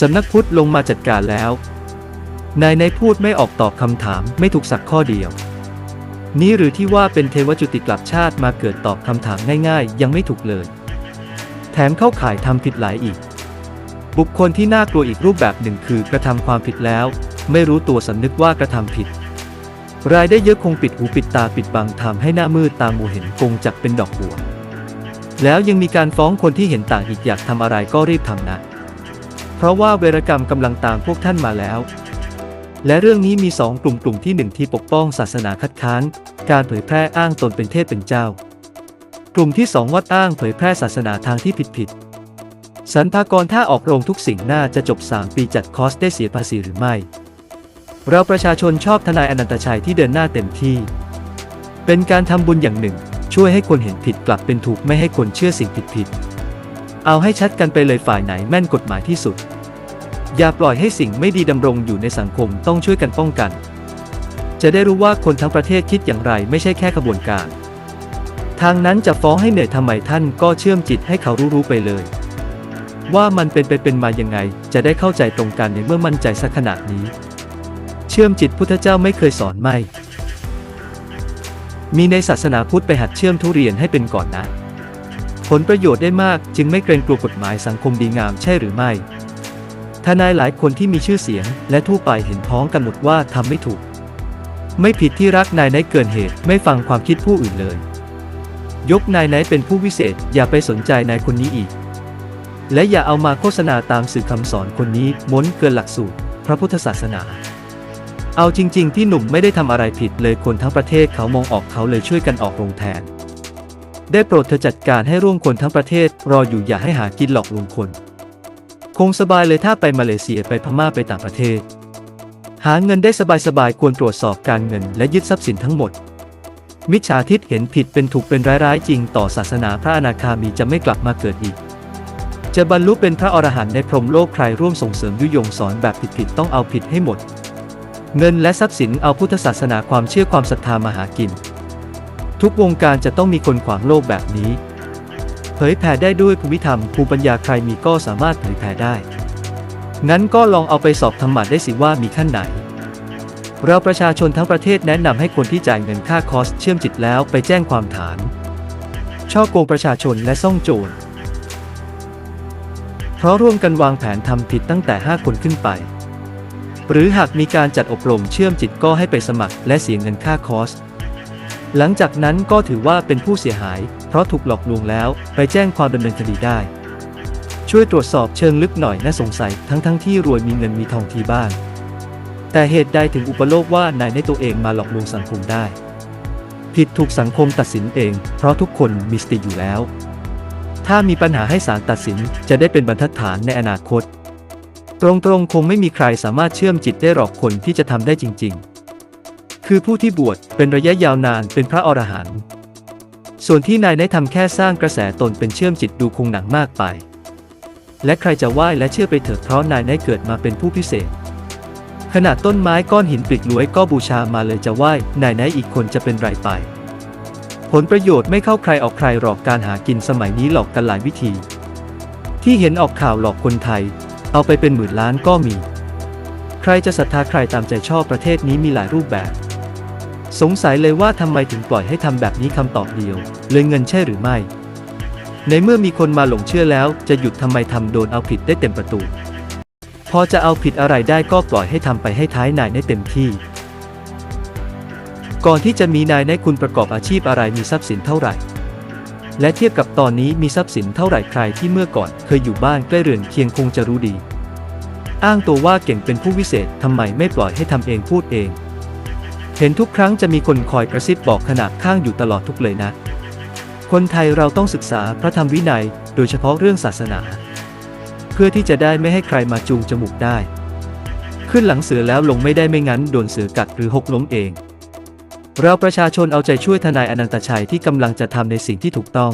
สำนักพุทธลงมาจัดการแล้ว นายนายพูดไม่ออกตอบคำถามไม่ถูกสักข้อเดียว นี้หรือที่ว่าเป็นเทวจุติกลับชาติมาเกิดตอบคำถามง่ายๆ ยังไม่ถูกเลย แถมเข้าข่ายทำผิดหลายอีก บุคคลที่น่ากลัวอีกรูปแบบหนึ่งคือกระทำความผิดแล้ว ไม่รู้ตัวสำนึกว่ากระทำผิด รายได้เยอะคงปิดหูปิดตาปิดบังทำให้หน้ามืดตามูเห็นกงจักเป็นดอกบัวแล้วยังมีการฟ้องคนที่เห็นต่างอีกอยากทำอะไรก็รีบทำนะ ราะว่าเวรกรรมกำลังตามพวกท่านมาแล้ว และเรื่องนี้มีสองกลุ่มกลุ่มที่หนึ่งที่ปกป้องศาสนาคัดค้าน การเผยแพร่อ้างตนเป็นเทพเป็นเจ้า กลุ่มที่สองวัดอ้างเผยแพร่ศาสนาทางที่ผิดผิดสรรพากรถ้าออกโรงทุกสิ่งน่าจะจบ 3 ปีจัดคอร์สได้เสียภาษีหรือไม่ เราประชาชนชอบทนายอนันตชัยที่เดินหน้าเต็มที่ เป็นการทำบุญอย่างหนึ่ง ช่วยให้คนเห็นผิดกลับเป็นถูกไม่ให้คนเชื่อสิ่งผิดผิด เอาให้ชัดกันไปเลยฝ่ายไหนแม่นกฎหมายที่สุด อย่าปล่อยให้สิ่งไม่ดีดำรงอยู่ในสังคมต้องช่วยกันป้องกัน จะได้รู้ว่าคนทั้งประเทศคิดอย่างไรไม่ใช่แค่ขบวนการ ทางนั้นจะฟ้องให้เหนื่อยทำไมท่านก็เชื่อมจิตให้เขารู้ๆไปเลย ว่ามันเป็นไปเป็นมายังไง จะได้เข้าใจตรงกันในเมื่อมั่นใจสักขนาดนี้ เชื่อมจิตพุทธเจ้าไม่เคยสอนไม่ มีในศาสนาพุทธไปหัดเชื่อมทุเรียนให้เป็นก่อนนะ ผลประโยชน์ได้มากจึงไม่เกรงกลัวกฎหมายสังคมดีงามใช่หรือไม่ ทนายหลายคนที่มีชื่อเสียง และทั่วไปเห็นพ้องกันหมดว่าทำไม่ถูก ไม่ผิดที่รักนายไนท์เกินเหตุ ไม่ฟังความคิดผู้อื่นเลย ยกนายไนท์เป็นผู้วิเศษ อย่าไปสนใจนายคนนี้อีก และอย่าเอามาโฆษณาตามสื่อคำสอนคนนี้ม้นเกินหลักสูตร พระพุทธศาสนา เอาจริง ๆ ที่หนุ่มไม่ได้ทำอะไรผิดเลยคนทั้งประเทศเขามองออกเขาเลยช่วยกันออกโรงแทน ได้โปรดเธอจัดการให้ร่วมคนทั้งประเทศ รออยู่อย่าให้หากินหลอกลวงคน คงสบายเลยถ้าไปมาเลเซียไปพม่าไปต่างประเทศ หาเงินได้สบายๆควรตรวจสอบการเงินและยึดทรัพย์สินทั้งหมด มิจฉาทิฏเห็นผิดเป็นถูกเป็นร้ายๆจริงต่อศาสนาพระอนาคามีจะไม่กลับมาเกิดอีก จะบรรลุเป็นพระอรหันต์ในพรหมโลกใครร่วมส่งเสริมยุยงสอนแบบผิดๆต้องเอาผิดให้หมด เงินและทรัพย์สินเอาพุทธศาสนาความเชื่อความศรัทธามาหากิน ทุกวงการจะต้องมีคนขวางโลกแบบนี้ เผยแผ่ได้ด้วยภูมิธรรมภูมิปัญญาใครมีก็สามารถเผยแผ่ได้ งั้นก็ลองเอาไปสอบธรรมะได้สิว่ามีขั้นไหน เราประชาชนทั้งประเทศแนะนำให้คนที่จ่ายเงินค่าคอร์สเชื่อมจิตแล้วไปแจ้งความฐาน ช่อโกงประชาชนและซ่องโจรเพราะร่วมกันวางแผนทำผิดตั้งแต่ 5 คนขึ้นไป หรือหากมีการจัดอบรมเชื่อมจิตก็ให้ไปสมัครและเสียเงินค่าคอร์สหลังจากนั้นก็ถือว่าเป็นผู้เสียหาย ราะถูกหลอกลวงแล้ว ไปแจ้งความดำเนินคดีได้ ช่วยตรวจสอบเชิงลึกหน่อยน่าสงสัยทั้งทั้งที่รวยมีเงินมีทองทีบ้างแต่เหตุใดถึงอุปโลกว่านายในตัวเองมาหลอกลวงสังคมได้ ผิดถูกสังคมตัดสินเอง เพราะทุกคนมีสติอยู่แล้ว ถ้ามีปัญหาให้ศาลตัดสินจะได้เป็นบรรทัดฐานในอนาคต ตรงๆคงไม่มีใครสามารถเชื่อมจิตได้หรอกคนที่จะทำได้จริง ๆคือผู้ที่บวชเป็นระยะยาวนานเป็นพระอรหันต์ ส่วนที่นายได้ทำแค่สร้างกระแสตนเป็นเชื่อมจิตดูคงหนังมากไป และใครจะไหว้และเชื่อไปเถิดเพราะนายได้เกิดมาเป็นผู้พิเศษ ขนาดต้นไม้ก้อนหินปลิกลวยก็บูชามาเลยจะไหว้นายไหนอีกคนจะเป็นไรไป ผลประโยชน์ไม่เข้าใครออกใครหรอกการหากินสมัยนี้หลอกกันหลายวิธี ที่เห็นออกข่าวหลอกคนไทย เอาไปเป็นหมื่นล้านก็มี ใครจะศรัทธาใครตามใจชอบประเทศนี้มีหลายรูปแบบ สงสัยเลยว่าทำไมถึงปล่อยให้ทำแบบนี้คำตอบเดียว เลยเงินใช่หรือไม่ ในเมื่อมีคนมาหลงเชื่อแล้ว จะหยุดทำไมทำโดนเอาผิดได้เต็มประตู พอจะเอาผิดอะไรได้ก็ปล่อยให้ทำไปให้ท้ายนายได้เต็มที่ ก่อนที่จะมีนายในคุณประกอบอาชีพอะไรมีทรัพย์สินเท่าไหร่ และเทียบกับตอนนี้มีทรัพย์สินเท่าไหร่ใครที่เมื่อก่อน เคยอยู่บ้านใกล้เรือนเคียงคงจะรู้ดี อ้างตัวว่าเก่งเป็นผู้วิเศษทำไมไม่ปล่อยให้ทำเองพูดเอง เห็นทุกครั้งจะมีคนคอยกระซิบบอกขนาดข้างอยู่ตลอดทุกเลยนะ คนไทยเราต้องศึกษาพระธรรมวินัย โดยเฉพาะเรื่องศาสนา เพื่อที่จะได้ไม่ให้ใครมาจูงจมูกได้ ขึ้นหลังเสือแล้วลงไม่ได้ไม่งั้นโดนเสือกัดหรือหกล้มเอง เราประชาชนเอาใจช่วยทนายอนันตชัยที่กำลังจะทำในสิ่งที่ถูกต้อง